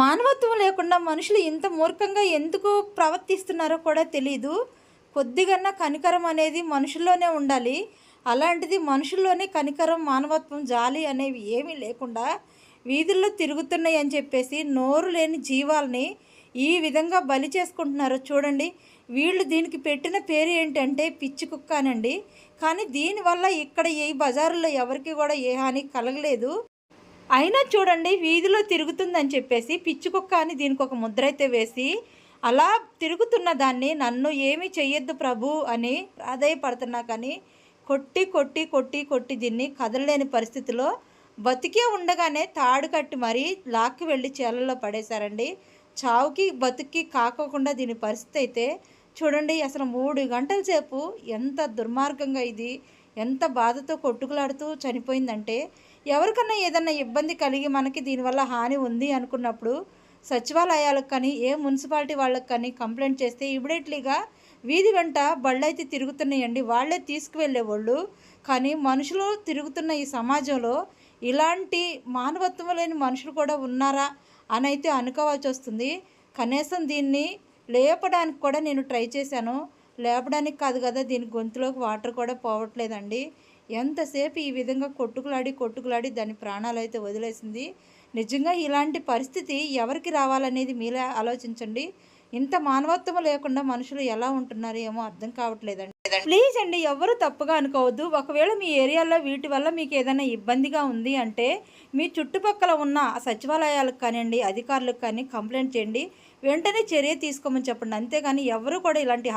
మానవత్వం లేకుండా మనుషులు ఇంత మూర్ఖంగా ఎందుకు ప్రవర్తిస్తున్నారో కూడా తెలియదు కొద్దిగన్నా కనికరం అనేది మనుషుల్లోనే ఉండాలి. అలాంటిది మనుషుల్లోనే కనికరం మానవత్వం జాలి అనేవి ఏమీ లేకుండా వీధుల్లో తిరుగుతున్నాయి అని చెప్పేసి నోరు లేని జీవాల్ని ఈ విధంగా బలి చేసుకుంటున్నారు చూడండి. వీళ్ళు దీనికి పెట్టిన పేరు ఏంటంటే పిచ్చి కుక్క అనండి. కానీ దీనివల్ల ఇక్కడ ఈ బజారులో ఎవరికి కూడా ఏ హాని కలగలేదు. అయినా చూడండి వీధిలో తిరుగుతుందని చెప్పేసి పిచ్చి కుక్క అని దీనికి ఒక ముద్ర అయితే వేసి అలా తిరుగుతున్న దాన్ని నన్ను ఏమీ చెయ్యొద్దు ప్రభు అని ప్రాధాయపడుతున్నా కానీ కొట్టి కొట్టి కొట్టి కొట్టి దీన్ని కదలలేని పరిస్థితిలో బతికే ఉండగానే తాడు కట్టి మరీ లాక్కి వెళ్ళి చేలల్లో పడేశారండి. చావుకి బతుక్కి కాకోకుండా దీని పరిస్థితి అయితే చూడండి అసలు మూడు గంటల సేపు ఎంత దుర్మార్గంగా ఇది. ఎంత బాధతో కొట్టుకులాడుతూ చనిపోయిందంటే ఎవరికన్నా ఏదన్నా ఇబ్బంది కలిగి మనకి దీనివల్ల హాని ఉంది అనుకున్నప్పుడు సచివాలయాలకు కానీ ఏ మున్సిపాలిటీ వాళ్ళకి కానీ కంప్లైంట్ చేస్తే ఇమీడియట్లీగా వీధి వెంట బళ్ళైతే తిరుగుతున్నాయండి. వాళ్ళే తీసుకువెళ్ళేవాళ్ళు. కానీ మనుషులు తిరుగుతున్న ఈ సమాజంలో ఇలాంటి మానవత్వం లేని మనుషులు కూడా ఉన్నారా అని అయితే అనుకోవాల్సి వస్తుంది. కనీసం దీన్ని లేపడానికి కూడా నేను ట్రై చేశాను. లేపడానికి కాదు కదా దీని గొంతులోకి వాటర్ కూడా పోవట్లేదండి. ఎంతసేపు ఈ విధంగా కొట్టుకులాడి కొట్టుకులాడి దాని ప్రాణాలు అయితే వదిలేసింది. నిజంగా ఇలాంటి పరిస్థితి ఎవరికి రావాలనేది మీరే ఆలోచించండి. ఇంత మానవత్వం లేకుండా మనుషులు ఎలా ఉంటున్నారు ఏమో అర్థం కావట్లేదండి. ప్లీజ్ అండి ఎవరు తప్పుగా అనుకోవద్దు. ఒకవేళ మీ ఏరియాలో వీటి వల్ల మీకు ఏదైనా ఇబ్బందిగా ఉంది అంటే మీ చుట్టుపక్కల ఉన్న సచివాలయాలకు కానివ్వండి అధికారులకు కానీ కంప్లైంట్ చేయండి. వెంటనే చర్య తీసుకోమని చెప్పండి. అంతేగాని ఎవరు కూడా ఇలాంటి